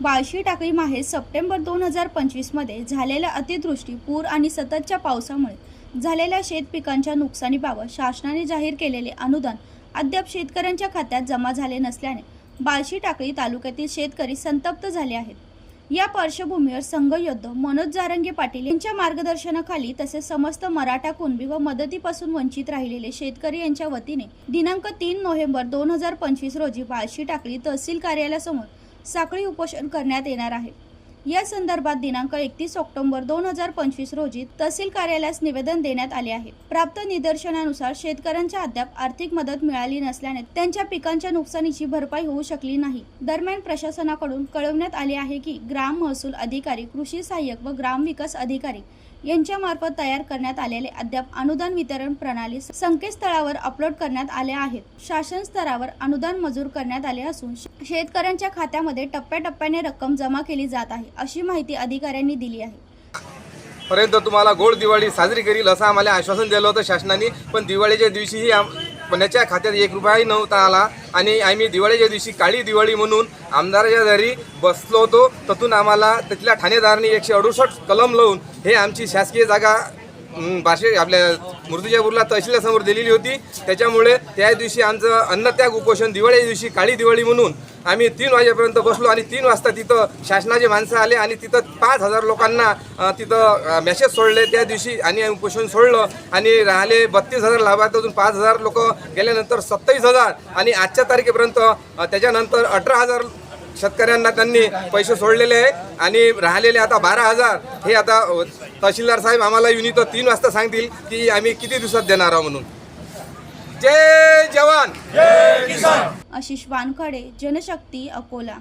बाळशी टाकळी माहे सप्टेंबर दोन हजार पंचवीसमध्ये झालेल्या अतिवृष्टी पूर आणि सततच्या पावसामुळे झालेल्या शेत पिकांच्या नुकसानीबाबत शासनाने जाहीर केलेले अनुदान अद्याप शेतकऱ्यांच्या खात्यात जमा झाले नसल्याने बाळशी टाकळी तालुक्यातील शेतकरी संतप्त झाले आहेत. या पार्श्वभूमीवर संघयोद्ध मनोज जारंगे पाटील यांच्या मार्गदर्शनाखाली तसेच समस्त मराठा कुणबी व मदतीपासून वंचित राहिलेले शेतकरी यांच्या वतीने दिनांक तीन नोव्हेंबर दोन हजार पंचवीस रोजी बाळशी टाकळी तहसील कार्यालयासमोर साखळी उपोषण करण्यात येणार आहे. या संदर्भात दिनांक एकतीस ऑक्टोबर दोन हजार पंचवीस रोजी तहसील कार्यालयास निवेदन देण्यात आले आहे. प्राप्त निदर्शनानुसार शेतकऱ्यांच्या अद्याप आर्थिक मदत मिळाली नसल्याने त्यांच्या पिकांच्या नुकसानीची भरपाई होऊ शकली नाही. दरम्यान प्रशासनाकडून कळवण्यात आले आहे की ग्राम महसूल अधिकारी कृषी सहाय्यक व ग्रामविकास अधिकारी यांच्यामार्फत तयार करण्यात आलेले अद्याप अनुदान वितरण प्रणाली संकेतस्थळावर अपलोड करण्यात आल्या आहेत. शासन स्तरावर अनुदान मंजूर करण्यात आले असून श- शेतकऱ्यांच्या खात्यामध्ये टप्प्याटप्प्याने रक्कम जमा केली जात आहे. अशी माहिती अधिकाऱ्यांनी दिली आहे. पर्यंत तुम्हाला गोड दिवाळी साजरी करील असं आम्हाला आश्वासन दिलं होतं शासनाने पण दिवाळीच्या दिवशीही आम कोणाच्या खात्यात एक रुपयाही नव्हता आला. आणि आम्ही दिवाळीच्या दिवशी काळी दिवाळी म्हणून आमदाराच्या घरी बसलो होतो. तथून आम्हाला तिथल्या ठाणेदारांनी एकशे अडुसष्ट कलम लावून हे आमची शासकीय जागा भाषे आपल्या मूर्तिजापूरला तहसीलासमोर दिलेली होती. त्याच्यामुळे त्या दिवशी आमचं अन्नत्याग उपोषण दिवाळीच्या दिवशी काळी दिवाळी म्हणून आम्ही तीन वाजेपर्यंत बसलो आणि तीन वाजता तिथं शासनाचे माणसं आले आणि तिथं पाच हजार लोकांना तिथं मेसेज सोडले. त्या दिवशी आणि आम्ही उपोषण सोडलं आणि राहिले बत्तीस हजार लाभार्थ्यातून पाच हजार लोक गेल्यानंतर सत्तावीस हजार आणि आजच्या तारखेपर्यंत त्याच्यानंतर अठरा हजार शेतकऱ्यांना त्यांनी पैसे सोडलेले आहे आणि राहिलेले आता बारा हजार हे आता तहसीलदार साहेब आम्हाला युनिट तीन वाजता सांगतील की आम्ही किती दिवसात देणार आहोत म्हणून. जय जवान! आशिष वानखडे जनशक्ती अकोला.